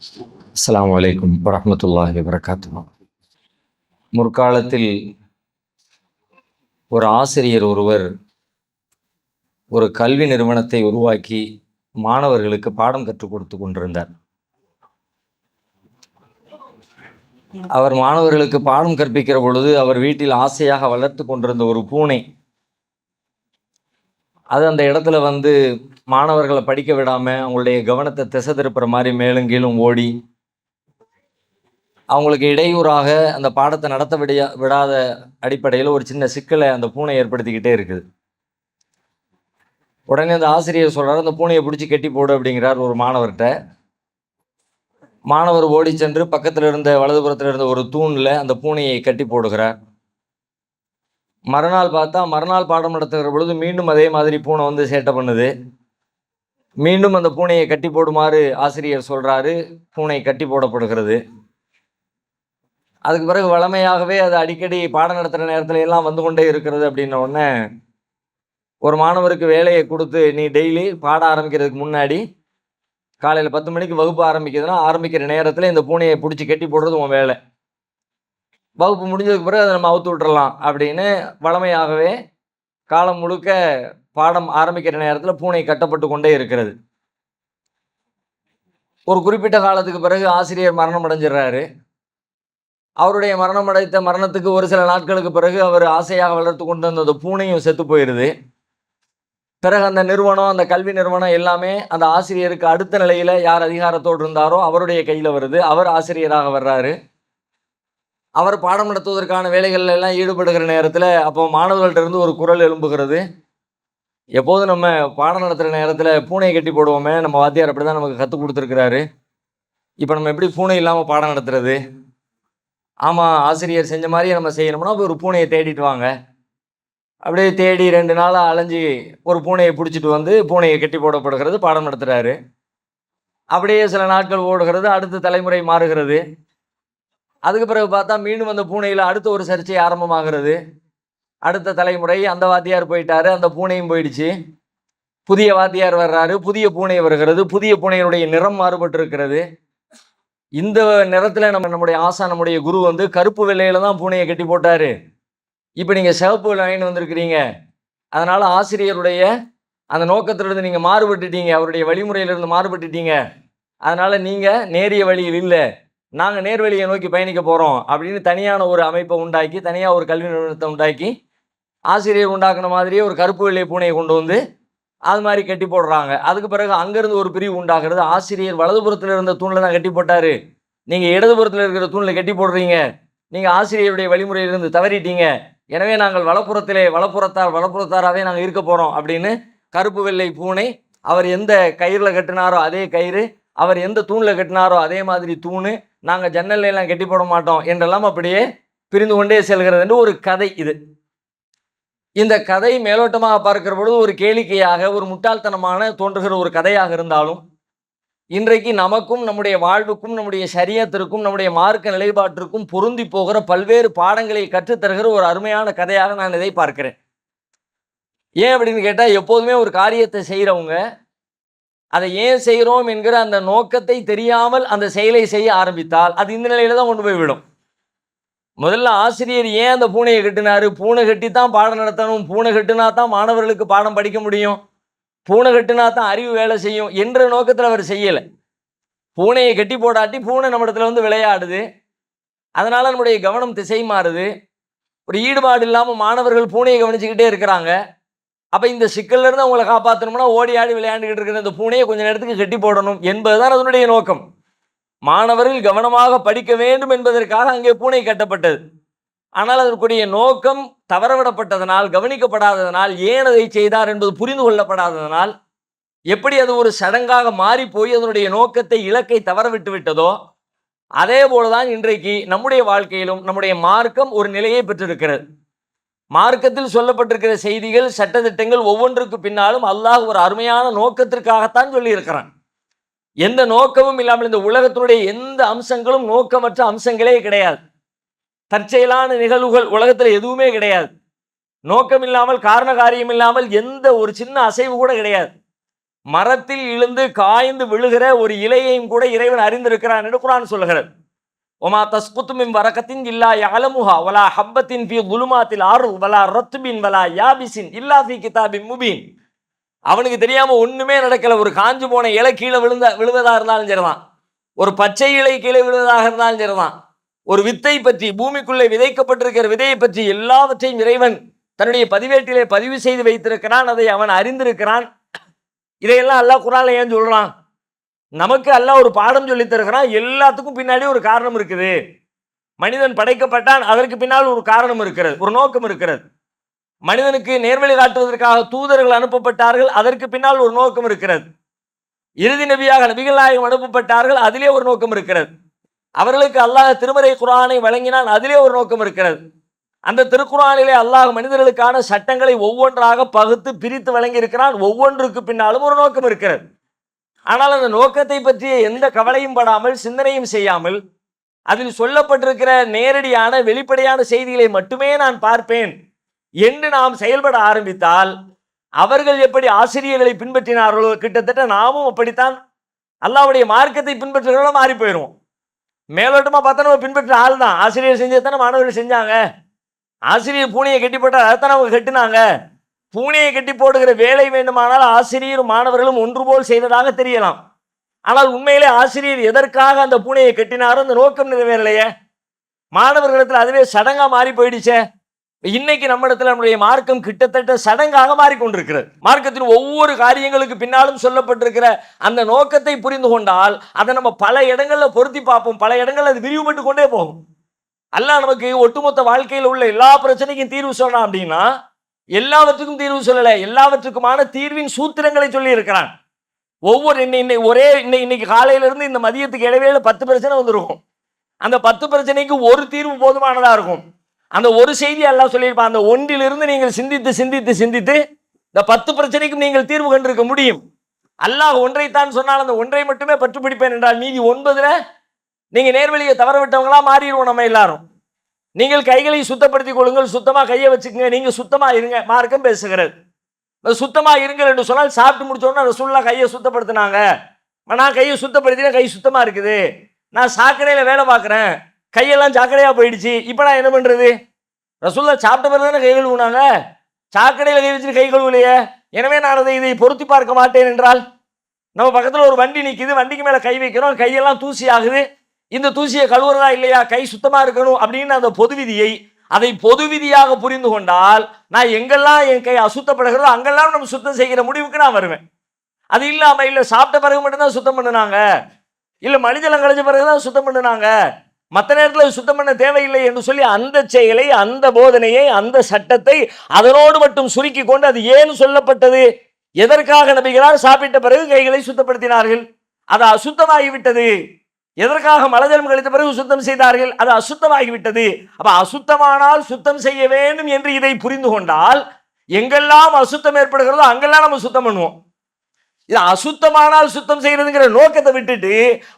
அஸ்லாம் அலைக்கும் வரமத்துல்லாஹி வரகாத்து முற்காலத்தில் ஒரு ஆசிரியர் ஒருவர் ஒரு கல்வி நிறுவனத்தை உருவாக்கி மாணவர்களுக்கு பாடம் கற்றுக் கொடுத்து கொண்டிருந்தார். அவர் மாணவர்களுக்கு பாடம் கற்பிக்கிற பொழுது அவர் வீட்டில் ஆசையாக வளர்த்து கொண்டிருந்த ஒரு பூனை அது அந்த இடத்துல வந்து மாணவர்களை படிக்க விடாமல் அவங்களுடைய கவனத்தை திசை திருப்புற மாதிரி மேலும் கீழும் ஓடி அவங்களுக்கு இடையூறாக அந்த பாடத்தை நடத்த விடிய விடாத அடிப்படையில் ஒரு சின்ன சிக்கலை அந்த பூனை ஏற்படுத்திக்கிட்டே இருக்குது. உடனே அந்த ஆசிரியர் சொல்கிறார் அந்த பூனையை பிடிச்சி கட்டி போடு அப்படிங்கிறார் ஒரு மாணவர்கிட்ட. மாணவர் ஓடி சென்று பக்கத்தில் இருந்த வலதுபுறத்தில் இருந்த ஒரு தூணில் அந்த பூனையை கட்டி போடுகிறார். மறுநாள் பார்த்தா மறுநாள் பாடம் நடத்துகிற பொழுது மீண்டும் அதே மாதிரி பூனை வந்து சேட்டை பண்ணுது. மீண்டும் அந்த பூனையை கட்டி போடுமாறு ஆசிரியர் சொல்கிறாரு பூனை கட்டி போடப்படுகிறது. அதுக்கு பிறகு வழமையாகவே அது அடிக்கடி பாடம் நடத்துகிற நேரத்துல எல்லாம் வந்து கொண்டே இருக்கிறது அப்படின்ன உடனே ஒரு மாணவருக்கு வேலையை கொடுத்து நீ டெய்லி பாட ஆரம்பிக்கிறதுக்கு முன்னாடி காலையில் பத்து மணிக்கு வகுப்பு ஆரம்பிக்குதுன்னா ஆரம்பிக்கிற நேரத்தில் இந்த பூனையை பிடிச்சி கட்டி போடுறது உன் வேலை. வகுப்பு முடிஞ்சதுக்கு பிறகு அதை நம்ம அவுத்து விட்டுறலாம் அப்படின்னு வழமையாகவே காலம் முழுக்க பாடம் ஆரம்பிக்கிற நேரத்தில் பூனை கட்டப்பட்டு கொண்டே இருக்கிறது. ஒரு குறிப்பிட்ட காலத்துக்கு பிறகு ஆசிரியர் மரணம் அடைஞ்சிடுறாரு. அவருடைய மரணம் அடைத்த மரணத்துக்கு ஒரு சில நாட்களுக்கு பிறகு அவர் ஆசையாக வளர்த்து கொண்டு வந்த அந்த பூனையும் செத்து போயிடுது பிறகு அந்த நிறுவனம் அந்த கல்வி நிறுவனம் எல்லாமே அந்த ஆசிரியருக்கு அடுத்த நிலையில் யார் அதிகாரத்தோடு இருந்தாரோ அவருடைய கையில் வருது. அவர் ஆசிரியராக வர்றாரு. அவர் பாடம் நடத்துவதற்கான வேலைகள் எல்லாம் ஈடுபடுகிற நேரத்தில் அப்போ மாணவர்கள்ட்ட இருந்து ஒரு குரல் எழும்புகிறது. எப்போது நம்ம பாடம் நடத்துகிற நேரத்தில் பூனையை கட்டி போடுவோமே நம்ம வாத்தியார் அப்படி தான் நமக்கு கற்றுக் கொடுத்துருக்கிறாரு. இப்போ நம்ம எப்படி பூனை இல்லாமல் பாடம் நடத்துறது? ஆமாம் ஆசிரியர் செஞ்ச மாதிரியே நம்ம செய்யணும்னா அப்போ ஒரு பூனையை தேடிட்டு வாங்க. அப்படியே தேடி ரெண்டு நாளாக அலைஞ்சு ஒரு பூனையை பிடிச்சிட்டு வந்து பூனையை கட்டி போடப்படுகிறது பாடம் நடத்துகிறாரு அப்படியே சில நாட்கள் ஓடுகிறது அடுத்த தலைமுறை மாறுகிறது. அதுக்கு பிறகு பார்த்தா மீண்டும் அந்த பூனையில் அடுத்த ஒரு சர்ச்சை ஆரம்பமாகிறது. அடுத்த தலைமுறை அந்த வாத்தியார் போயிட்டாரு அந்த பூனையும் போயிடுச்சு. புதிய வாத்தியார் வர்றாரு புதிய பூனை வருகிறது புதிய பூனையினுடைய நிறம் மாறுபட்டு இருக்கிறது இந்த நிறத்தில் நம்ம நம்முடைய ஆசா நம்முடைய குரு வந்து கருப்பு வெள்ளையில தான் பூனையை கட்டி போட்டாரு. இப்போ நீங்கள் சிவப்பு லைன் வந்திருக்கிறீங்க. அதனால ஆசிரியருடைய அந்த நோக்கத்திலிருந்து நீங்கள் மாறுபட்டுட்டீங்க. அவருடைய வழிமுறையிலிருந்து மாறுபட்டுட்டீங்க. அதனால நீங்கள் நேரிய வழியில் இல்லை. நாங்கள் நேர்வழியை நோக்கி பயணிக்க போகிறோம் அப்படின்னு தனியான ஒரு அமைப்பை உண்டாக்கி தனியாக ஒரு கல்வி நிறுவனத்தை உண்டாக்கி ஆசிரியர் உண்டாக்குன மாதிரியே ஒரு கருப்பு வெள்ளை பூனையை கொண்டு வந்து அது மாதிரி கட்டி போடுறாங்க. அதுக்கு பிறகு அங்கேருந்து ஒரு பிரிவு உண்டாகிறது. ஆசிரியர் வலதுபுறத்தில் இருந்த தூணில் தான் கட்டி போட்டார். நீங்கள் இடதுபுறத்தில் இருக்கிற தூணில் கட்டி போடுறீங்க. நீங்கள் ஆசிரியருடைய வழிமுறையிலிருந்து தவறிட்டீங்க. எனவே நாங்கள் வலப்புறத்திலே வலப்புறத்தார் வலப்புறத்தாராகவே நாங்கள் இருக்க போகிறோம் அப்படின்னு கருப்பு வெள்ளை பூனை அவர் எந்த கயிறில் கட்டினாரோ அதே கயிறு அவர் எந்த தூணில் கட்டினாரோ அதே மாதிரி தூணு நாங்கள் ஜன்னல்ல எல்லாம் கட்டி போட மாட்டோம் என்றெல்லாம் அப்படியே பிரிந்து கொண்டே செல்கிறது என்று ஒரு கதை இது. இந்த கதை மேலோட்டமாக பார்க்கிற பொழுது ஒரு கேளிக்கையாக ஒரு முட்டாள்தனமான தோன்றுகிற ஒரு கதையாக இருந்தாலும் இன்றைக்கு நமக்கும் நம்முடைய வாழ்வுக்கும் நம்முடைய சரியத்திற்கும் நம்முடைய மார்க்க நிலைப்பாட்டிற்கும் பொருந்தி போகிற பல்வேறு பாடங்களை கற்றுத்தருகிற ஒரு அருமையான கதையாக நான் இதை பார்க்கிறேன். ஏன் அப்படின்னு கேட்டால் எப்போதுமே ஒரு காரியத்தை செய்கிறவங்க அதை ஏன் செய்கிறோம் என்கிற அந்த நோக்கத்தை தெரியாமல் அந்த செயலை செய்ய ஆரம்பித்தால் அது இந்த நிலையில தான் கொண்டு போய் விடும். முதல்ல ஆசிரியர் ஏன் அந்த பூனையை கட்டினாரு? பூனை கட்டி தான் பாடம் நடத்தணும். பூனை கட்டினா தான் மாணவர்களுக்கு பாடம் படிக்க முடியும். பூனை கட்டினா தான் அறிவு வேலை செய்யும் என்ற நோக்கத்தில் அவர் செய்யலை. பூனையை கட்டி போடாட்டி பூனை நம்ம இடத்துல வந்து விளையாடுது. அதனால நம்முடைய கவனம் திசை மாறுது. ஒரு ஈடுபாடு இல்லாமல் மாணவர்கள் பூனையை கவனிச்சுக்கிட்டே இருக்கிறாங்க. அப்போ இந்த சிக்கல்ல இருந்து அவங்களை காப்பாற்றணும்னா ஓடி ஆடி விளையாண்டுக்கிட்டு இருக்கிற இந்த பூனையை கொஞ்ச நேரத்துக்கு கட்டி போடணும் என்பதுதான் அதனுடைய நோக்கம். மாணவர்கள் கவனமாக படிக்க வேண்டும் என்பதற்காக அங்கே பூனை கட்டப்பட்டது. ஆனால் அதற்குரிய நோக்கம் தவறவிடப்பட்டதனால் கவனிக்கப்படாததனால் ஏன் அதை செய்தார் என்பது புரிந்து கொள்ளப்படாததனால் எப்படி அது ஒரு சடங்காக மாறி போய் அதனுடைய நோக்கத்தை இலக்கை தவறவிட்டு விட்டதோ அதே போலதான் இன்றைக்கு நம்முடைய வாழ்க்கையிலும் நம்முடைய மார்க்கம் ஒரு நிலையை பெற்றிருக்கிறது. மார்க்கத்தில் சொல்லப்பட்டிருக்கிற செய்திகள் சட்டத்திட்டங்கள் ஒவ்வொன்றுக்கு பின்னாலும் அல்லாஹ் ஒரு அருமையான நோக்கத்திற்காகத்தான் சொல்லியிருக்கிறான். எந்த நோக்கமும் இல்லாமல் இந்த உலகத்தினுடைய எந்த அம்சங்களும் நோக்கமற்ற அம்சங்களே கிடையாது. தற்செயலான நிகழ்வுகள் உலகத்தில் எதுவுமே கிடையாது. நோக்கம் இல்லாமல் காரண காரியம் இல்லாமல் எந்த ஒரு சின்ன அசைவு கூட கிடையாது. மரத்தில் இழுந்து காய்ந்து விழுகிற ஒரு இலையையும் கூட இறைவன் அறிந்திருக்கிறான் என்று குரான் சொல்லுகிறது ஒமா தஸ்குத்துமின் வரக்கத்தின் இல்லா யாலமுஹா வலா ஹப்பத்தின் ஃபி குலுமாத்தில் ஆறு வலா ரத்துபின் வலா யாபிசின் இல்லா ஃபி கிதாபின் முபீன் அவனுக்கு தெரியாம ஒண்ணுமே நடக்கல. ஒரு காஞ்சு போன இலை கீழே விழுந்த விழுவதா இருந்தாலும் சரிதான். ஒரு பச்சை இலை கீழே விழுவதாக இருந்தாலும் சரிதான். ஒரு வித்தை பற்றி பூமிக்குள்ளே விதைக்கப்பட்டிருக்கிற விதையை பற்றி எல்லாவற்றையும் இறைவன் தன்னுடைய பதிவேட்டிலே பதிவு செய்து வைத்திருக்கிறான். அதை அவன் அறிந்திருக்கிறான். இதையெல்லாம் அல்லாஹ் குரான்ல ஏன் சொல்றான்? நமக்கு அல்லாஹ் ஒரு பாடம் சொல்லி தருகிறான். எல்லாத்துக்கும் பின்னாடி ஒரு காரணம் இருக்குது. மனிதன் படைக்கப்பட்டான் அதற்கு பின்னால் ஒரு காரணம் இருக்கிறது ஒரு நோக்கம் இருக்கிறது. மனிதனுக்கு நேர்வழி காட்டுவதற்காக தூதர்கள் அனுப்பப்பட்டார்கள் அதற்கு பின்னால் ஒரு நோக்கம் இருக்கிறது. இறுதி நபியாக நபிகள் நாயகம் அனுப்பப்பட்டார்கள் அதிலே ஒரு நோக்கம் இருக்கிறது. அவர்களுக்கு அல்லாஹ் திருமறை குரானை வழங்கினான் அதிலே ஒரு நோக்கம் இருக்கிறது. அந்த திருக்குறானிலே அல்லாஹ் மனிதர்களுக்கான சட்டங்களை ஒவ்வொன்றாக பகுத்து பிரித்து வழங்கி இருக்கிறான் ஒவ்வொன்றுக்கு பின்னாலும் ஒரு நோக்கம் இருக்கிறது. ஆனால் அந்த நோக்கத்தை பற்றிய எந்த கவலையும் படாமல் சிந்தனையும் செய்யாமல் அதில் சொல்லப்பட்டிருக்கிற நேரடியான வெளிப்படையான செய்திகளை மட்டுமே நான் பார்ப்பேன் என்று நாம் செயல்பட ஆரம்பித்தால் அவர்கள் எப்படி ஆசிரியர்களை பின்பற்றினார்களோ கிட்டத்தட்ட நாமும் அப்படித்தான் அல்லாவுடைய மார்க்கத்தை பின்பற்றுகிறவங்கள மாறி போயிடுவோம் மேலோட்டமாக பார்த்தா நம்ம பின்பற்ற ஆள் தான். ஆசிரியர் செஞ்சதானே மாணவர்கள் செஞ்சாங்க. ஆசிரியர் பூனையை கட்டி போட்டால் அதைத்தான் அவங்க கட்டினாங்க. பூனையை கட்டி போடுகிற வேலை வேண்டுமானால் ஆசிரியரும் மாணவர்களும் ஒன்று போல் செய்ததாக தெரியலாம். ஆனால் உண்மையிலே ஆசிரியர் எதற்காக அந்த பூனையை கட்டினாரோ அந்த நோக்கம் நிறைவேறலையே? மாணவர்களிடத்தில் அதுவே சடங்காக மாறி போயிடுச்சே. இன்னைக்கு நம்ம இடத்துல நம்முடைய மார்க்கம் கிட்டத்தட்ட சடங்காக மாறிக்கொண்டிருக்கிறது. மார்க்கத்தின் ஒவ்வொரு காரியங்களுக்கு பின்னாலும் சொல்லப்பட்டிருக்கிற அந்த நோக்கத்தை புரிந்து கொண்டால் அதை நம்ம பல இடங்களில் பொருத்தி பார்ப்போம். பல இடங்களில் அது விரிவுபட்டு கொண்டே போகும். அல்ல நமக்கு ஒட்டுமொத்த வாழ்க்கையில் உள்ள எல்லா பிரச்சனைக்கும் தீர்வு சொல்லலாம் அப்படின்னா எல்லாவற்றுக்கும் தீர்வு சொல்லலை. எல்லாவற்றுக்குமான தீர்வின் சூத்திரங்களை சொல்லி இருக்கிறான் ஒவ்வொரு இன்னை இன்னை ஒரே இன்னை இன்னைக்கு காலையிலிருந்து இந்த மதியத்துக்கு இடைவேளை பத்து பிரச்சனை வந்திருக்கும். அந்த பத்து பிரச்சனைக்கு ஒரு தீர்வு போதுமானதாக இருக்கும். அந்த ஒரு செய்தி எல்லாம் சொல்லியிருப்பான். அந்த ஒன்றிலிருந்து நீங்கள் சிந்தித்து சிந்தித்து சிந்தித்து இந்த பத்து பிரச்சனைக்கும் நீங்கள் தீர்வு கண்டிருக்க முடியும். அல்லாஹ் ஒன்றைத்தான் சொன்னால் அந்த ஒன்றை மட்டுமே பற்று பிடிப்பேன் என்றால் மீதி ஒன்பதுல நீங்க நேர்வழியை தவற விட்டவங்களா மாறிடுவோம் நம்ம எல்லாரும். நீங்கள் கைகளை சுத்தப்படுத்திக் கொள்ளுங்கள் சுத்தமாக கையை வச்சுக்கங்க நீங்கள் சுத்தமாக இருங்க மார்க்கம் பேசுகிறது. சுத்தமாக இருங்கள் என்று சொன்னால் சாப்பிட்டு முடிச்சோன்னா ரசூல்லா கையை சுத்தப்படுத்தினாங்க. நான் கையை சுத்தப்படுத்தினா கை சுத்தமாக இருக்குது. நான் சாக்கடையில் வேலை பார்க்குறேன். கையெல்லாம் சாக்கடையாக போயிடுச்சு. இப்போ நான் என்ன பண்ணுறது ரசூல்லா சாப்பிட்ட பிறகு தானே கை கழுவுனாங்க? சாக்கடையில் கை வச்சுட்டு கை கழுவலையே? எனவே நான் அதை இதை பொருத்தி பார்க்க மாட்டேன் என்றால் நம்ம பக்கத்தில் ஒரு வண்டி நிற்கிது வண்டிக்கு மேலே கை வைக்கிறோம் கையெல்லாம் தூசி ஆகுது. இந்த தூசியை கழுவுறதா இல்லையா? கை சுத்தமாக இருக்கணும் அப்படின்னு அந்த பொது விதியை அதை பொது விதியாக புரிந்து கொண்டால் நான் எங்கெல்லாம் என் கை அசுத்தப்படுகிறதோ அங்கெல்லாம் நம்ம சுத்தம் செய்கிற முடிவுக்கு நான் வருவேன். அது இல்லாம இல்ல சாப்பிட்ட பிறகு மட்டும்தான் சுத்தம் பண்ணுனாங்க. இல்ல மனிதலம் கழிஞ்ச பிறகுதான் சுத்தம் பண்ணுனாங்க. மற்ற நேரத்தில் சுத்தம் பண்ண தேவையில்லை என்று சொல்லி அந்த செயலை அந்த போதனையை அந்த சட்டத்தை அதனோடு மட்டும் சுருக்கி கொண்டு அது ஏன் சொல்லப்பட்டது? எதற்காக நபிகளார் சாப்பிட்ட பிறகு கைகளை சுத்தப்படுத்தினார்கள்? அது அசுத்தமாகிவிட்டது. எதற்காக மலஜலம் கழித்த பிறகு சுத்தம் செய்தார்கள்? அது அசுத்தமாகிவிட்டது. அப்ப அசுத்தமானால் சுத்தம் செய்ய வேண்டும் என்று இதை புரிந்து கொண்டால் எங்கெல்லாம் அசுத்தம் ஏற்படுகிறதோ அங்கெல்லாம் நம்ம சுத்தம் பண்ணுவோம். இது அசுத்தமானால் சுத்தம் செய்யறதுங்கிற நோக்கத்தை விட்டுட்டு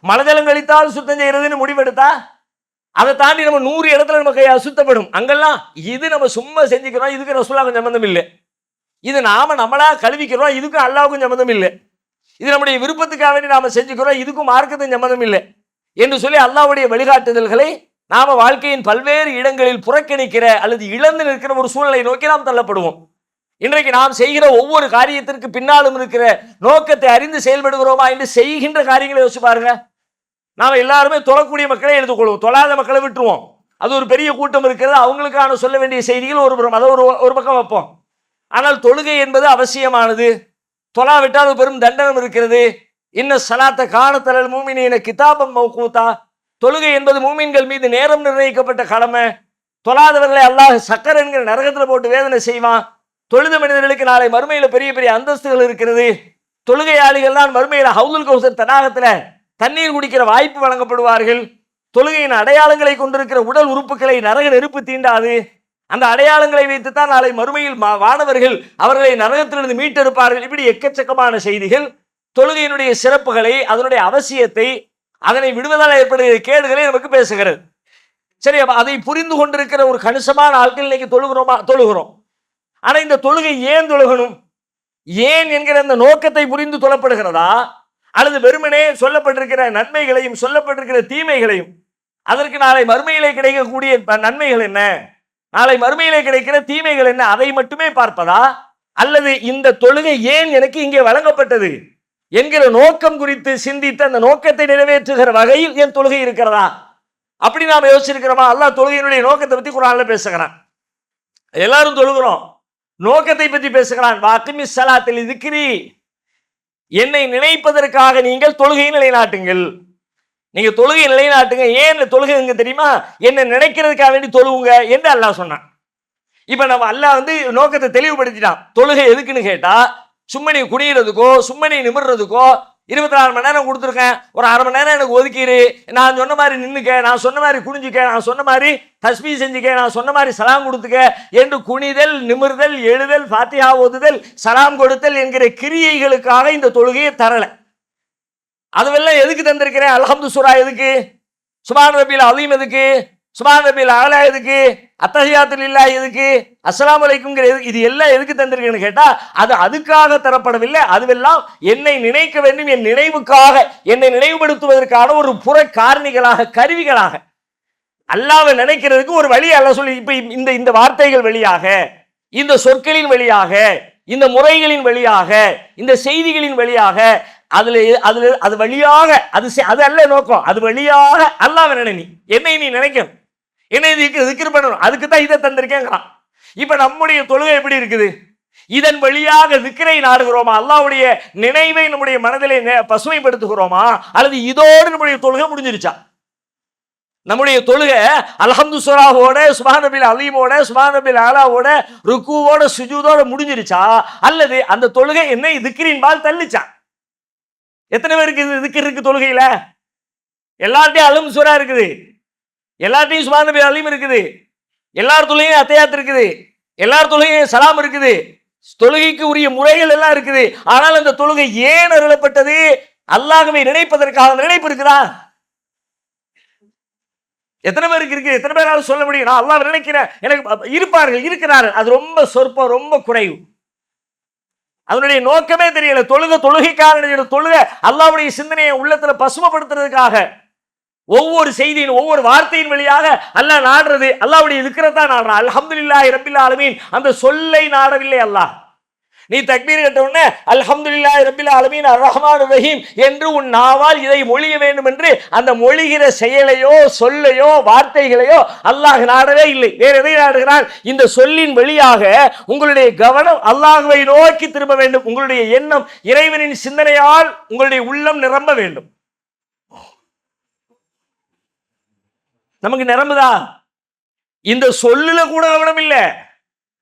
மலஜலம் கழித்தால் சுத்தம் செய்யறதுன்னு முடிவெடுத்தா? அதை தாண்டி நம்ம நூறு இடத்துல நம்ம கை அசுத்தப்படும். அங்கெல்லாம் இது நம்ம சும்மா செஞ்சுக்கிறோம். இதுக்கு ரசூலாவுக்கும் சம்மந்தம் இல்லை. இது நாம நம்மளா கழுவிக்கிறோம். இதுக்கும் அல்லாவுக்கும் சம்மந்தம் இல்லை. இது நம்முடைய விருப்பத்துக்காக வேண்டி நாம செஞ்சுக்கிறோம். இதுக்கும் மார்க்கத்துக்கும் சம்மந்தம் இல்லை. என்று சொல்லி அல்லாவுடைய வழிகாட்டுதல்களை நாம வாழ்க்கையின் பல்வேறு இடங்களில் புறக்கணிக்கிற அல்லது இழந்து நிற்கிற ஒரு சூழ்நிலை நோக்கி நாம் தள்ளப்படுவோம். இன்றைக்கு நாம் செய்கிற ஒவ்வொரு காரியத்திற்கு பின்னாலும் இருக்கிற நோக்கத்தை அறிந்து செயல்படுகிறோமா என்று செய்கின்ற காரியங்களை யோசிச்சு பாருங்க. நாம் எல்லாருமே தொழக்கூடிய மக்களை எடுத்துக்கொள்வோம். தொழாத மக்களை விட்டுருவோம். அது ஒரு பெரிய கூட்டம் இருக்கிறது. அவங்களுக்கான சொல்ல வேண்டிய செய்திகள் ஒரு புறம் அதை ஒரு ஒரு பக்கம் வைப்போம். ஆனால் தொழுகை என்பது அவசியமானது. தொழாவிட்டால் பெரும் தண்டனம் இருக்கிறது. இன்ன சலாத்த காணத்தலல் மூமினின கிதாபம் மௌகூத்தா? தொழுகை என்பது மூமின்கள் மீது நேரம் நிர்ணயிக்கப்பட்ட கடமை. தொழாதவர்களை அல்லாஹ் சக்கர் என்கிற நரகத்தில் போட்டு வேதனை செய்வான். தொழுத மனிதர்களுக்கு நாளை மறுமையில் பெரிய பெரிய அந்தஸ்துகள் இருக்கிறது. தொழுகையாளிகள் தான் மறுமையில் ஹவுதுல் கௌசர் தடாகத்தில் தண்ணீர் குடிக்கிற வாய்ப்பு வழங்கப்படுவார்கள். தொழுகையின் அடையாளங்களை கொண்டிருக்கிற உடல் உறுப்புகளை நரக நெருப்பு தீண்டாது. அந்த அடையாளங்களை வைத்துத்தான் நாளை மறுமையில் மா- வானவர்கள் அவர்களை நரகத்திலிருந்து மீட்டெடுப்பார்கள். இப்படி எக்கச்சக்கமான செய்திகள். தொழுகையினுடைய சிறப்புகளை அதனுடைய அவசியத்தை அதனை விடுவதால் ஏற்படுகிற கேடுகளை நமக்கு பேசுகிறது. சரி அதை புரிந்து கொண்டிருக்கிற ஒரு கணிசமான ஆட்கள் இன்னைக்கு தொழுகிறோமா? தொழுகிறோம். ஆனால் இந்த தொழுகை ஏன் தொழுகணும்? ஏன் என்கிற அந்த நோக்கத்தை புரிந்து தொழப்படுகிறதா? அல்லது வெறுமனே சொல்லப்பட்டிருக்கிற நன்மைகளையும் சொல்லப்பட்டிருக்கிற தீமைகளையும் அதற்கு நாளை மறுமையிலே கிடைக்கக்கூடிய ப- நன்மைகள் என்ன? நாளை மறுமையிலே கிடைக்கிற தீமைகள் என்ன? அதை மட்டுமே பார்ப்பதா? அல்லது இந்த தொழுகை ஏன் எனக்கு இங்கே வழங்கப்பட்டது? என்கிற நோக்கம் குறித்து சிந்தித்து அந்த நோக்கத்தை நிறைவேற்றுகிற வகையில் என் தொழுகை இருக்கிறதா? அப்படி நாம் யோசிச்சிருக்கிறோமா? அல்லாஹ் தொழுகையினுடைய நோக்கத்தை பற்றி குரானில் பேசுகிறான். எல்லாரும் தொழுகிறோம். நோக்கத்தை பற்றி பேசுகிறான். வாக்குமி சலாத்தில் இருக்கிறி என்னை நினைப்பதற்காக நீங்கள் தொழுகையை நிலைநாட்டுங்கள். நீங்கள் தொழுகை நிலைநாட்டுங்க. ஏன் தொழுகைங்க தெரியுமா? என்னை நினைக்கிறதுக்காக வேண்டி தொழுவுங்க என்று அல்லாஹ் சொன்னான். இப்போ நம்ம அல்லாஹ் வந்து நோக்கத்தை தெளிவுபடுத்திட்டான். தொழுகை எதுக்குன்னு கேட்டால் சும்மணி நீ சும்மணி நிமிடுறதுக்கோ இருபத்தி நாலு மணி நேரம் கொடுத்துருக்கேன். ஒரு அரை மணி நேரம் எனக்கு ஒதுக்கிடு நான் சொன்ன மாதிரி நின்றுக்கேன் நான் சொன்ன மாதிரி குனிஞ்சுக்க நான் சொன்ன மாதிரி தஸ்மி செஞ்சுக்க நான் சொன்ன மாதிரி சலாம் கொடுத்துக்க என்று குனிதல் நிமிர்தல் எழுதல் ஃபாத்தியா ஓதுதல் சலாம் கொடுத்தல் என்கிற கிரியைகளுக்காக இந்த தொழுகையை தரலை. அதுவெல்லாம் எதுக்கு தந்திருக்கிறேன்? அலஹம்து சுரா எதுக்கு? சுபான் ரபியில் அதையும் எதுக்கு? சுபான் ரபில் அகலா எதுக்கு? அத்தகையாத்தில் இல்லா எதுக்கு? அஸ்லாம் அலைக்கும்ங்கிற இது எல்லாம் எதுக்கு தந்திருக்கேன்னு கேட்டால் அது அதுக்காக தரப்படவில்லை. அதுவெல்லாம் என்னை நினைக்க வேண்டும் என் நினைவுக்காக என்னை நினைவுபடுத்துவதற்கான ஒரு புற காரணிகளாக கருவிகளாக. அல்லாவை நினைக்கிறதுக்கு ஒரு வழி அல்ல சொல்லி இப்போ இந்த இந்த வார்த்தைகள் வழியாக இந்த சொற்களின் வழியாக இந்த முறைகளின் வழியாக இந்த செய்திகளின் வழியாக அதில் அதில் அது வழியாக அது செ- அது அல்ல நோக்கம். அது வழியாக அல்லாவை நினை நீ என்னை நீ நினைக்கணும். என்னை இதுக்கு பண்ணணும் அதுக்கு தான் இதை தந்திருக்கேங்கிறான். இப்போ நம்முடைய தொழுகை எப்படி இருக்குது? இதன் வழியாக திக்கரை நாடுகிறோமா? அல்லாவுடைய நினைவை நம்முடைய மனதிலே பசுமைப்படுத்துகிறோமா? அல்லது இதோடு நம்முடைய தொழுகை முடிஞ்சிருச்சா? நம்முடைய தொழுகை அல்ஹம்து சுராவோட சுபானபில் அலீமோட சுபானபில் ஆலாவோட ருக்குவோட சுஜூதோட முடிஞ்சிருச்சா? அல்லது அந்த தொழுகை என்னை திக்ரின் பால் தள்ளிச்சா? எத்தனை பேருக்கு இது திக்ர் இருக்கு தொழுகையில? எல்லார்ட்டையும் அலும் சுரா இருக்குது. எல்லாத்தையும் சுபான் நபி இருக்குது. எல்லார் தொழுகையும் அத்தையாத்து இருக்குது. எல்லார் தொழுகையும் சலாம் இருக்குது. தொழுகைக்கு உரிய முறைகள் எல்லாம் இருக்குது. ஆனால் அந்த தொழுகை ஏன் அருளப்பட்டது? அல்லாகவே நினைப்பதற்காக நினைப்பு இருக்குதா? எத்தனை பேருக்கு இருக்கு? எத்தனை பேரால சொல்ல முடியும்? நான் அல்லாஹ் நினைக்கிறேன். எனக்கு இருப்பார்கள் இருக்கிறார்கள். அது ரொம்ப சொற்பம் ரொம்ப குறைவு. அதனுடைய நோக்கமே தெரியல. தொழுக தொழுகைக்காரனுடைய தொழுக அல்லாவுடைய சிந்தனையை உள்ளத்துல பசுமப்படுத்துறதுக்காக. ஒவ்வொரு செய்தியின் ஒவ்வொரு வார்த்தையின் வழியாக அல்லாஹ் நாடுறது அல்லாவுடைய இருக்கிறதா நாடுறான். அல்ஹம்துல்லா ரப்பில் ஆலமீன். அந்த சொல்லை நாடவில்லை அல்லாஹ். நீ தக்பீர் கட்ட உடனே அல்ஹம்துல்லா ரப்பில் ஆலமீன் அர் ரஹ்மான் ரஹீம் என்று உன் நாவால் இதை மொழிய வேண்டும் என்று அந்த மொழிகிற செயலையோ சொல்லையோ வார்த்தைகளையோ அல்லாஹ் நாடவே இல்லை. வேற எதை நாடுகிறான்? இந்த சொல்லின் வழியாக உங்களுடைய கவனம் அல்லாஹுவை நோக்கி திரும்ப வேண்டும். உங்களுடைய எண்ணம் இறைவனின் சிந்தனையால் உங்களுடைய உள்ளம் நிரம்ப வேண்டும். நமக்கு நிரம்புதா? இந்த சொல்லுல கூட கவனம் இல்லை.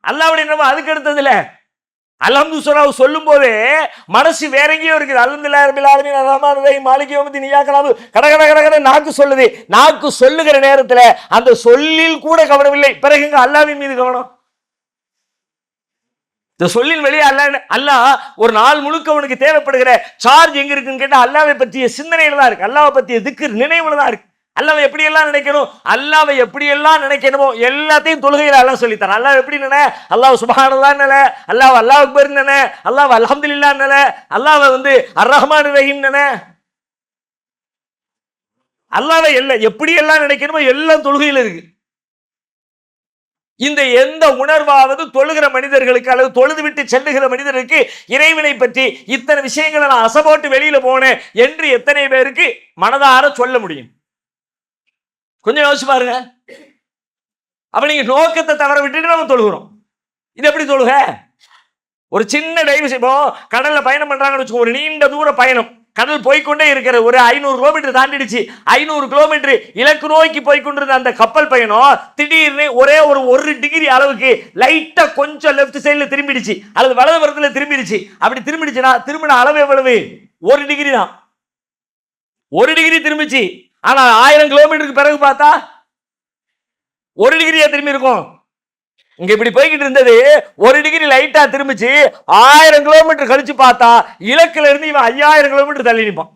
அல்லாவுடைய நம்ம அதுக்கு அடுத்ததுல அல்ஹம்து சுராவு சொல்லும் போதே மனசு வேற எங்கேயோ இருக்குது. அல்ஹம்துலில்லாஹி ரப்பில் ஆலமீன் அர்ரஹ்மான் ரஹீம் மாலிகி யௌமித்தீன் கட கட கட நாக்கு சொல்லுது. நாக்கு சொல்லுகிற நேரத்தில் அந்த சொல்லில் கூட கவனம் இல்லை. பிறகு இங்கே அல்லாவின் மீது கவனம்? இந்த சொல்லின் வெளியே அல்லாஹ் அல்லாஹ் ஒரு நாள் முழுக்க உனக்கு தேவைப்படுகிற சார்ஜ் எங்க இருக்குன்னு கேட்டால் அல்லாவை பற்றிய சிந்தனையில தான் இருக்கு. அல்லாவை பற்றிய திக்கு நினைவுல தான் இருக்கு. அல்லாவை எப்படியெல்லாம் நினைக்கணும்? அல்லாவை எப்படியெல்லாம் நினைக்கணுமோ எல்லாத்தையும் தொழுகையில் எல்லாம் சொல்லித்தரான். அல்லாஹ் எப்படி நினை அல்லாஹ் சுபஹானல்லாஹ் நினை அல்லாஹ் அல்லாஹ் அக்பர் நினை அல்லாஹ் அல்ஹம்துலில்லாஹ் நினை அல்லாஹ் வந்து அர் ரஹ்மான் ரஹீம் நினை அல்லாவை எல்லாம் எப்படியெல்லாம் நினைக்கணுமோ எல்லாம் தொழுகையில் இருக்கு. இந்த எந்த உணர்வாவது தொழுகிற மனிதர்களுக்கு அல்லது தொழுது விட்டு செல்லுகிற மனிதருக்கு இறைவனை பற்றி இத்தனை விஷயங்களை நான் அசபோட்டு வெளியில போனேன் என்று எத்தனை பேருக்கு மனதார சொல்ல முடியும். கொஞ்சம் யோசிச்சு பாருங்க. அப்ப நீங்க நோக்கத்தை தவற விட்டுட்டு நம்ம தொழுகிறோம். இது எப்படி தொழுக? ஒரு சின்ன டைவ் இப்போ கடல்ல பயணம் பண்றாங்கன்னு வச்சுக்கோ ஒரு நீண்ட தூர பயணம். கடல் போய்க்கொண்டே இருக்கிற ஒரு ஐநூறு கிலோமீட்டர் தாண்டிடுச்சு. ஐநூறு கிலோமீட்டர் இலக்கு நோக்கி போய்க்கொண்டிருந்த அந்த கப்பல் பயணம் திடீர்னு ஒரே ஒரு ஒரு டிகிரி அளவுக்கு லைட்டா கொஞ்சம் லெஃப்ட் சைடில் திரும்பிடுச்சு. அல்லது வலதுபுறத்துல திரும்பிடுச்சு. அப்படி திரும்பிடுச்சுன்னா திரும்பின அளவு எவ்வளவு? ஒரு டிகிரி தான். ஒரு டிகிரி திரும்பிச்சு. ஆனால் ஆயிரம் கிலோமீட்டருக்கு பிறகு பார்த்தா ஒரு டிகிரியா திரும்பி இருக்கும். இங்க இப்படி போய்கிட்டு இருந்தது ஒரு டிகிரி லைட்டா திரும்பிச்சு ஆயிரம் கிலோமீட்டர் கழிச்சு பார்த்தா இலக்குல இருந்து இவன் ஐயாயிரம் கிலோமீட்டர் தள்ளி நிற்பான்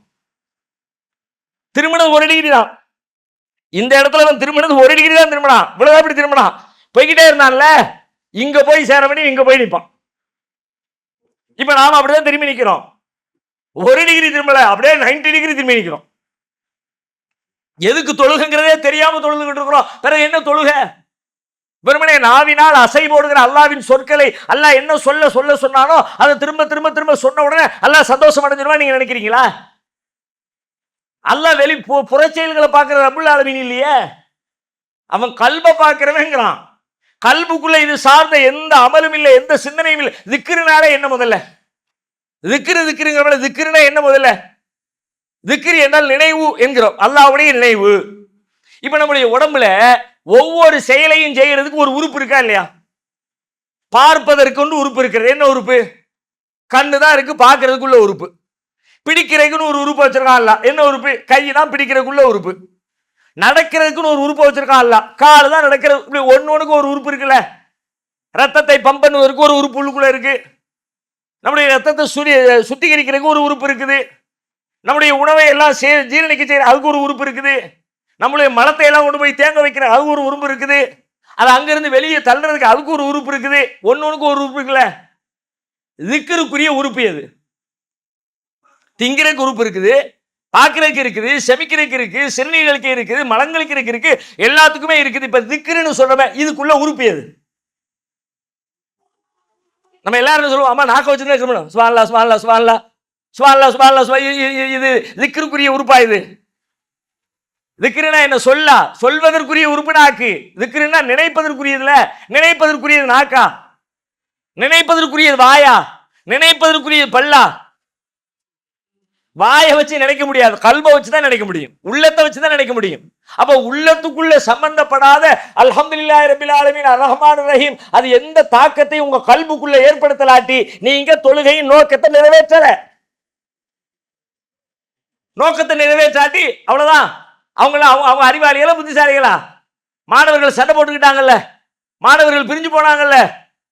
திரும்பினது ஒரு டிகிரி தான். இந்த இடத்துல அவன் திரும்பினது ஒரு டிகிரி தான் திரும்பினான். இவ்வளவு எப்படி திரும்பினான். போய்கிட்டே இருந்தான்ல இங்க போய் சேர வேண்டிய இங்க போய் நிற்பான் இப்ப நாம அப்படிதான் திரும்பி நிக்கிறோம். ஒரு டிகிரி திரும்பல அப்படியே 90 டிகிரி திரும்பி நிக்கிறோம். எதுக்கு தொழுகைங்கிறதே தெரியாம தொழுதுகிட்டு இருக்கிறோம். பிறகு என்ன தொழுகை? வெறுமனே நாவினால் அசை போடுகிற அல்லாவின் சொற்களை அல்லாஹ் என்ன சொல்ல சொல்ல சொன்னானோ அதை திரும்ப திரும்ப திரும்ப சொன்ன உடனே அல்லாஹ் சந்தோஷம் அடைஞ்சிருவா நீங்க நினைக்கிறீங்களா? அல்லாஹ் வெளி பு- புறச்செயல்களை பார்க்கிற ரபுல் ஆலமின் இல்லையே? அவன் கல்வை பார்க்கிறவங்கிறான் கல்புக்குள்ள இது சார்ந்த எந்த அமலும் இல்லை எந்த சிந்தனையும் இல்லை. திக்கிறனாலே என்ன முதல்ல? திக்கிரு திக்கிருங்கிற திக்கிறனா என்ன முதல்ல? திக்ரி என்றால் நினைவு என்கிறோம். அல்லாவுடைய நினைவு. இப்போ நம்முடைய உடம்புல ஒவ்வொரு செயலையும் செய்யறதுக்கு ஒரு உறுப்பு இருக்கா இல்லையா? பார்ப்பதற்கு ஒன்று உறுப்பு இருக்கிறது. என்ன உறுப்பு? கண்ணு தான் இருக்கு பார்க்கறதுக்குள்ள உறுப்பு. பிடிக்கிறதுக்குன்னு ஒரு உறுப்பு வச்சிருக்கான் அல்ல என்ன உறுப்பு? கை தான் பிடிக்கிறதுக்குள்ள உறுப்பு. நடக்கிறதுக்குன்னு ஒரு உறுப்பு வச்சிருக்கான் அல்ல கால் தான் நடக்கிறது. இப்படி ஒன்று ஒன்றுக்கு ஒரு உறுப்பு இருக்குல்ல? ரத்தத்தை பம்ப் பண்ணுவதற்கு ஒரு உறுப்பு உள்ளுக்குள்ள இருக்கு. நம்முடைய ரத்தத்தை சுடி சுத்திகரிக்கிறதுக்கு ஒரு உறுப்பு இருக்குது. நம்முடைய உணவை எல்லாம் சே ஜீரணிக்க செய்கிற அதுக்கு ஒரு உறுப்பு இருக்குது. நம்மளுடைய மலத்தை எல்லாம் கொண்டு போய் தேங்க வைக்கிற அதுக்கு ஒரு உறுப்பு இருக்குது. அது அங்கிருந்து வெளியே தள்ளுறதுக்கு அதுக்கு ஒரு உறுப்பு இருக்குது. ஒன்று ஒன்றுக்கு ஒரு உறுப்பு இருக்குல்ல? திக்கருக்குரிய உறுப்பு எது? திங்கிறதுக்கு உறுப்பு இருக்குது. பார்க்கறதுக்கு இருக்குது. செமிக்கிறதுக்கு இருக்குது சிறுநீர்களுக்கு இருக்குது. மலங்களுக்கு இருக்கு இருக்கு. எல்லாத்துக்குமே இருக்குது. இப்போ திக்குருன்னு சொல்றமே இதுக்குள்ள உறுப்பு எது? நம்ம எல்லாரும் சொல்லுவோம் அம்மா நாக்க வச்சுருந்தே சொல்லணும் சுவான்லா சுவான்லா சுவான்லா சுவான்லா சுவான்லா இது திக்கிற்குரிய உறுப்பா இது? திக்ருனா என்ன சொல்லா? சொல்வதற்குரிய உறுப்பு நாக்கு. திக்ருனா நினைப்பதற்குரியதுல நினைப்பதற்குரியது நாக்கா? நினைப்பதற்குரியது வாயா? நினைப்பதற்குரியது பல்லா? வாயை வச்சு நினைக்க முடியாது. கல்வை வச்சு தான் நினைக்க முடியும். உள்ளத்தை வச்சு தான் நினைக்க முடியும். அப்ப உள்ளத்துக்குள்ள சம்பந்தப்படாத அல்ஹம்துலில்லாஹி ரபில் ஆலமீன் அர்ரஹ்மான் ரஹீம் அது எந்த தாக்கத்தையும் உங்க கல்புக்குள்ள ஏற்படுத்தலாட்டி நீங்க தொழுகையின் நோக்கத்தை நிறைவேற்றல. நோக்கத்தை நிறைவேற்றாட்டி அவ்வளோதான் அவங்கள அவங்க அவங்க அறிவாளிகளா புத்திசாலிகளா? மாணவர்கள் சண்டை போட்டுக்கிட்டாங்கல்ல? மாணவர்கள் பிரிஞ்சு போனாங்கல்ல?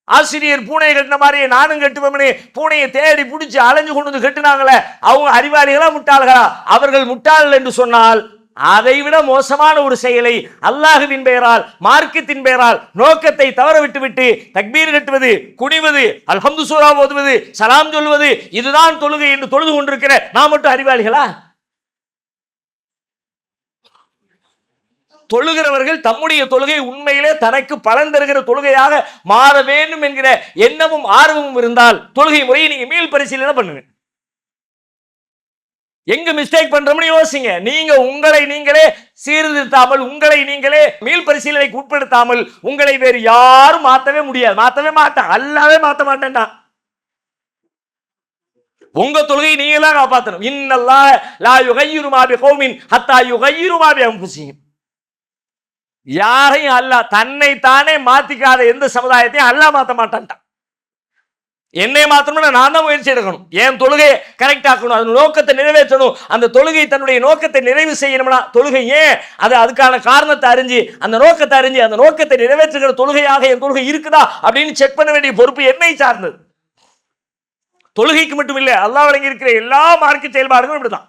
ஆசிரியர் பூனையை கட்டின மாதிரி நானும் கட்டுவேன் பூனையை தேடி பிடிச்சி அலைஞ்சு கொண்டு வந்து கட்டுனாங்களே அவங்க அறிவாளிகளா முட்டாள்களா? அவர்கள் முட்டாள் என்று சொன்னால் அதைவிட மோசமான ஒரு செயலை அல்லாஹுவின் பெயரால் மார்க்கத்தின் பெயரால் நோக்கத்தை தவற விட்டுவிட்டு தக்பீர் கட்டுவது குனிவது அல்ஹம்து சூரா ஓதுவது சலாம் சொல்வது இதுதான் தொழுகை என்று தொழுது கொண்டிருக்கிற நான் மட்டும் அறிவாளிகளா? தொழுகிறவர்கள் தம்முடைய தொழுகை உண்மையிலே தனக்கு பலன் தருகிற தொழுகையாக மாற வேண்டும் என்கிற எண்ணமும் ஆர்வமும் இருந்தால் தொழுகை முறையை நீங்க மீள் பரிசீலனை பண்ணுங்க. எங்க மிஸ்டேக் பண்றோம்னு யோசிங்க. நீங்க உங்களை நீங்களே சீர்திருத்தாமல் உங்களை நீங்களே மீள் பரிசீலனைக்கு உட்படுத்தாமல் உங்களை வேறு யாரும் மாத்தவே முடியாது. மாத்தவே மாட்டான். அல்லாவே மாத்த மாட்டேன்டா உங்க தொழுகையை நீங்களா காப்பாற்றணும் காப்பாத்தணும். இன்னல்லா லா யுகையுருமாபி ஹோமின் ஹத்தா யுகையுருமாபி அம்புசியும் யாரையும் அல்லாஹ் தன்னை தானே மாத்திக்காத எந்த சமுதாயத்தையும் அல்லாஹ் மாற்ற மாட்டான்ட்டான். என்னை மாத்தணும்னா நான் தான் முயற்சி எடுக்கணும். என் தொழுகையை கரெக்ட் ஆக்கணும் அதன் நோக்கத்தை நிறைவேற்றணும். அந்த தொழுகை தன்னுடைய நோக்கத்தை நிறைவு செய்யணும்னா தொழுகை ஏன்? அது அதுக்கான காரணத்தை அறிஞ்சு அந்த நோக்கத்தை அறிஞ்சு அந்த நோக்கத்தை நிறைவேற்றுகிற தொழுகையாக என் தொழுகை இருக்குதா அப்படின்னு செக் பண்ண வேண்டிய பொறுப்பு என்னை சார்ந்தது. தொழுகைக்கு மட்டும் இல்லை அல்லாஹ் வழங்கி இருக்கிற எல்லா மார்க்க செயல்பாடுகளும் இப்படிதான்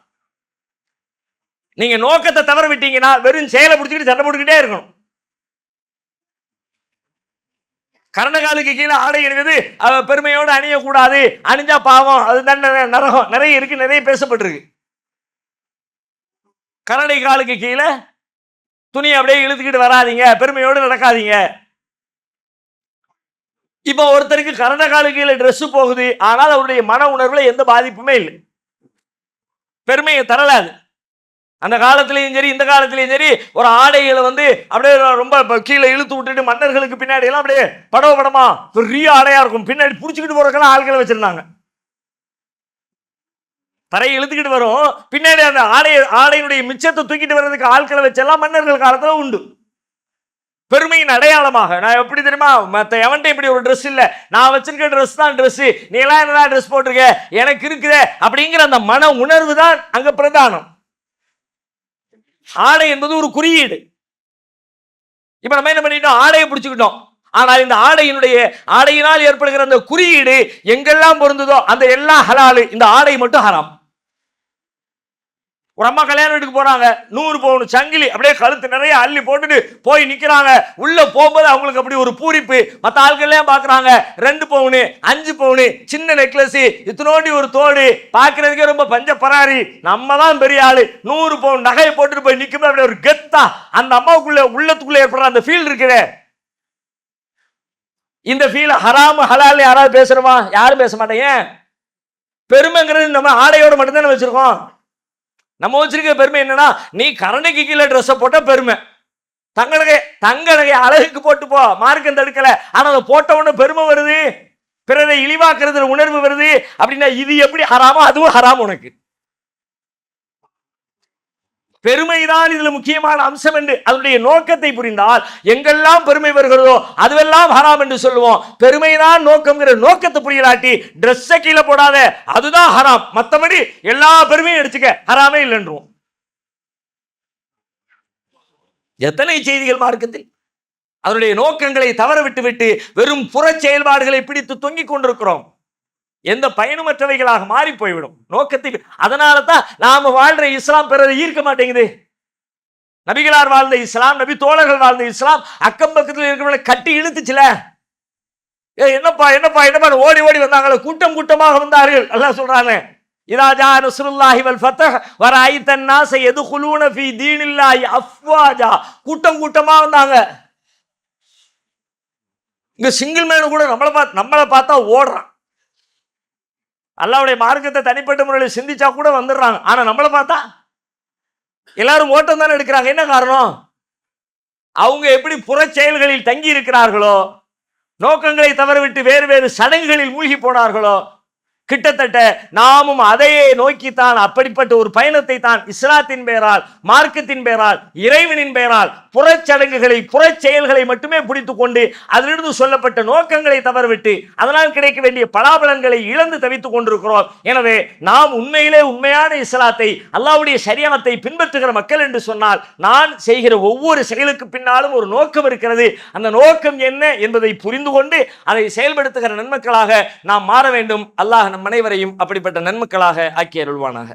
நீங்க நோக்கத்தை தவற விட்டீங்கன்னா வெறும் செயலை பிடிச்சிக்கிட்டு சண்டை போட்டுக்கிட்டே இருக்கணும். கரணகாலுக்கு கீழே ஆடை அணிவது அவ பெருமையோடு அணியக்கூடாது. அணிஞ்சா பாவம். அது நரகம். நிறைய இருக்கு நிறைய பேசப்பட்டிருக்கு. கரடை காலுக்கு கீழே துணி அப்படியே இழுத்துக்கிட்டு வராதீங்க. பெருமையோடு நடக்காதீங்க. இப்போ ஒருத்தருக்கு கரண காலுக்கு கீழே ட்ரெஸ்ஸு போகுது ஆனால் அவருடைய மன உணர்வில் எந்த பாதிப்புமே இல்லை. பெருமையை தரலாது அந்த காலத்துலேயும் சரி இந்த காலத்துலேயும் சரி ஒரு ஆடைகளை வந்து அப்படியே ரொம்ப கீழே இழுத்து விட்டுட்டு மன்னர்களுக்கு பின்னாடி எல்லாம் அப்படியே படவ படமா பெரிய ஆடையா இருக்கும். பின்னாடி பிடிச்சிக்கிட்டு போறதுக்கெல்லாம் ஆட்களை வச்சிருந்தாங்க. தரையை இழுத்துக்கிட்டு வரும். பின்னாடி அந்த ஆடை ஆடையினுடைய மிச்சத்தை தூக்கிட்டு வர்றதுக்கு ஆட்களை வச்செல்லாம் மன்னர்கள் காலத்தில் உண்டு. பெருமையின் அடையாளமாக. நான் எப்படி தெரியுமா மற்ற எவன்ட்டு இப்படி ஒரு ட்ரெஸ் இல்லை? நான் வச்சிருக்க ட்ரெஸ் தான் ட்ரெஸ்ஸு நீ எல்லாம் என்னடா ட்ரெஸ் போட்டிருக்க? எனக்கு இருக்குதே அப்படிங்கிற அந்த மன உணர்வு தான் அங்கே பிரதானம். ஆடை என்பது ஒரு குறியீடு. இப்ப நம்ம என்ன பண்ணிட்டோம்? ஆடையை பிடிச்சுக்கிட்டோம். ஆனால் இந்த ஆடையினுடைய ஆடையினால் ஏற்படுகிற அந்த குறியீடு எங்கெல்லாம் பொருந்ததோ அந்த எல்லாம் ஹலாலு இந்த ஆடை மட்டும் ஹராம். ஒரு அம்மா கல்யாண வீட்டுக்கு போறாங்க நூறு பவுன் சங்கிலி அப்படியே கழுத்து நிறைய அள்ளி போட்டுட்டு போய் நிக்கிறாங்க. உள்ள போகும்போது அவங்களுக்கு அப்படி ஒரு பூரிப்பு. மற்ற ஆட்கள்லாம் பாக்குறாங்க ரெண்டு பவுனு அஞ்சு பவுனு சின்ன நெக்லஸ் இத்தனோண்டி ஒரு தோடு. பாக்குறதுக்கே ரொம்ப பஞ்ச பராரி நம்ம தான் பெரிய ஆளு. நூறு பவுன் நகையை போட்டுட்டு போய் நிற்கும்போது அப்படியே ஒரு கெத்தா. அந்த அம்மாவுக்குள்ள உள்ளத்துக்குள்ள ஏற்படுற அந்த ஃபீல் இருக்குதே. இந்த ஃபீல் ஹராம ஹலால் யாராவது பேசுறோமா யாரும் பேச மாட்டேன். ஏன்? பெருமைங்கிறது நம்ம ஆடையோட மட்டும்தானே வச்சிருக்கோம். நம்ம வச்சிருக்க பெருமை என்னன்னா நீ கரணைக்கு கீழே ட்ரெஸ்ஸை போட்டால் பெருமை. தங்க நகை தங்க நகை அழகுக்கு போட்டு போ மார்க்கம் தடுக்கல ஆனால் அதை போட்ட உடனே பெருமை வருது. பிறரை இழிவாக்குறதுல உணர்வு வருது. அப்படின்னா இது எப்படி ஹராமோ அதுவும் ஹராம் உனக்கு. பெருமைதான் இதில் முக்கியமான அம்சம் என்று அதனுடைய நோக்கத்தை புரிந்தால் எங்கெல்லாம் பெருமை வருகிறதோ அதுவெல்லாம் ஹராம் என்று சொல்லுவோம். பெருமைதான் நோக்கம்ங்கிற நோக்கத்தை புரியலாட்டி ட்ரெஸ்ஸை கீழே போடாத அதுதான் ஹராம். மற்றபடி எல்லா பெருமையும் எடுத்துக்க ஹராமே இல்லைன்றோம் எத்தனை செய்திகள் மார்க்கத்தில்? அதனுடைய நோக்கங்களை தவற விட்டு விட்டு வெறும் புற செயல்பாடுகளை பிடித்து தொங்கிக் கொண்டிருக்கிறோம். எந்த பயனுமற்றவைகளாக மாறி போய்விடும் நோக்கத்தை அதனால தான் நாம் வாழ்ற இஸ்லாம் பிறரை ஈர்க்க மாட்டேங்குது. நபிகளார் வாழ்ந்த இஸ்லாம் நபி தோழர்கள் வாழ்ந்த இஸ்லாம் அக்கம் பக்கத்தில் இருக்கிறவங்களை கட்டி இழுத்துச்சுல. ஏ என்னப்பா என்னப்பா என்னப்பா ஓடி ஓடி வந்தாங்களே கூட்டம் கூட்டமாக வந்தார்கள். எல்லாம் சொல்றாங்க இதா ஜா ஃபத்த வர ஃபத்ஹ் வ ரஅய்தன் எது குலூன ஃபி தீனில்லாஹி அஃப்வாஜா. கூட்டம் கூட்டமா வந்தாங்க. இங்க சிங்கிள் மேன் கூட நம்மளை பார்த்து நம்மளை பார்த்தா ஓடுறான். அல்லாவுடைய மார்க்கத்தை தனிப்பட்ட முறையில் சிந்திச்சா கூட வந்துடுறாங்க. ஆனால் நம்மளை பார்த்தா எல்லாரும் ஓட்டம் தானே எடுக்கிறாங்க. என்ன காரணம்? அவங்க எப்படி புற செயல்களில் தங்கி இருக்கிறார்களோ நோக்கங்களை தவறவிட்டு வேறு வேறு சடங்குகளில் மூழ்கி போனார்களோ கிட்டத்தட்ட நாமும் அதையே நோக்கித்தான் அப்படிப்பட்ட ஒரு பயணத்தை தான் இஸ்லாத்தின் பெயரால் மார்க்கத்தின் பெயரால் இறைவனின் பெயரால் புறச்சடங்குகளை புறச்செயல்களை மட்டுமே பிடித்து கொண்டு அதிலிருந்து சொல்லப்பட்ட நோக்கங்களை தவறவிட்டு அதனால் கிடைக்க வேண்டிய பலாபலன்களை இழந்து தவித்துக் கொண்டிருக்கிறோம். எனவே நாம் உண்மையிலே உண்மையான இஸ்லாத்தை அல்லாவுடைய சரியானத்தை பின்பற்றுகிற மக்கள் என்று சொன்னால் நான் செய்கிற ஒவ்வொரு செயலுக்கு பின்னாலும் ஒரு நோக்கம் இருக்கிறது. அந்த நோக்கம் என்ன என்பதை புரிந்து கொண்டு அதை செயல்படுத்துகிற நன்மக்களாக நாம் மாற வேண்டும். அல்லாஹ் நம் அனைவரையும் அப்படிப்பட்ட நன்மக்களாக ஆக்கி அருள்வானாக.